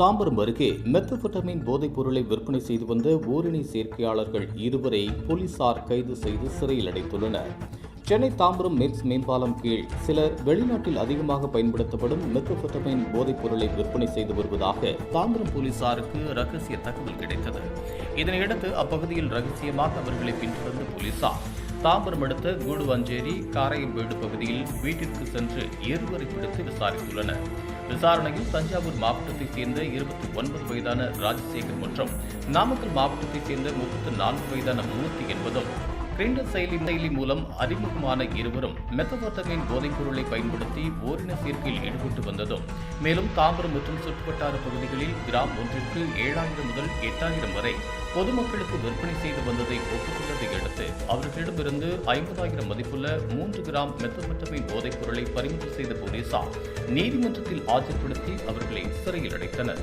தாம்பரம் அருகே மெத்தபெட்டமின் போதைப் பொருளை விற்பனை செய்து வந்த ஓரினை சேர்க்கையாளர்கள் இருவரை போலீசார் கைது செய்து சிறையில் அடைத்துள்ளனர். சென்னை தாம்பரம் மெக்ஸ் மேம்பாலம் கீழ் சிலர் வெளிநாட்டில் அதிகமாக பயன்படுத்தப்படும் மெத்தபெட்டமைன் போதைப் பொருளை விற்பனை செய்து வருவதாக தாம்பரம் போலீசாருக்கு ரகசிய தகவல் கிடைத்தது. இதனையடுத்து அப்பகுதியில் ரகசியமாக அவர்களை பின்தொடர்ந்த போலீசார் தாம்பரம் அடுத்த கூடுவாஞ்சேரி காரையம்பேடு பகுதியில் வீட்டிற்கு சென்று இருவரை பிடித்து விசாரித்துள்ளனர். விசாரணையில் தஞ்சாவூர் மாவட்டத்தைச் சேர்ந்த இருபத்தி ஒன்பது வயதான ராஜசேகர் மற்றும் நாமக்கல் மாவட்டத்தைச் சேர்ந்த முப்பத்தி நான்கு வயதான மூர்த்தி என்பதும் கிரிண்டர் செயலி செயலி மூலம் அறிமுகமான இருவரும் மெத்தபோட்டமின் போதைப் பொருளை பயன்படுத்தி ஓரின சேர்க்கையில் ஈடுபட்டு வந்ததும் மேலும் தாம்பரம் மற்றும் சுற்றுவட்டார பகுதிகளில் கிராம் ஒன்றிற்கு ஏழாயிரம் முதல் எட்டாயிரம் வரை பொதுமக்களுக்கு விற்பனை செய்து வந்ததை ஒப்புக்கொண்டதை அடுத்து அவர்களிடமிருந்து ஐம்பதாயிரம் மதிப்புள்ள மூன்று கிராம் மெத்தபெட்டமின் போதைப் பொருளை பறிமுதல் செய்த போலீசார் நீதிமன்றத்தில் ஆஜர்படுத்தி அவர்களை சிறையில் அடைத்தனர்.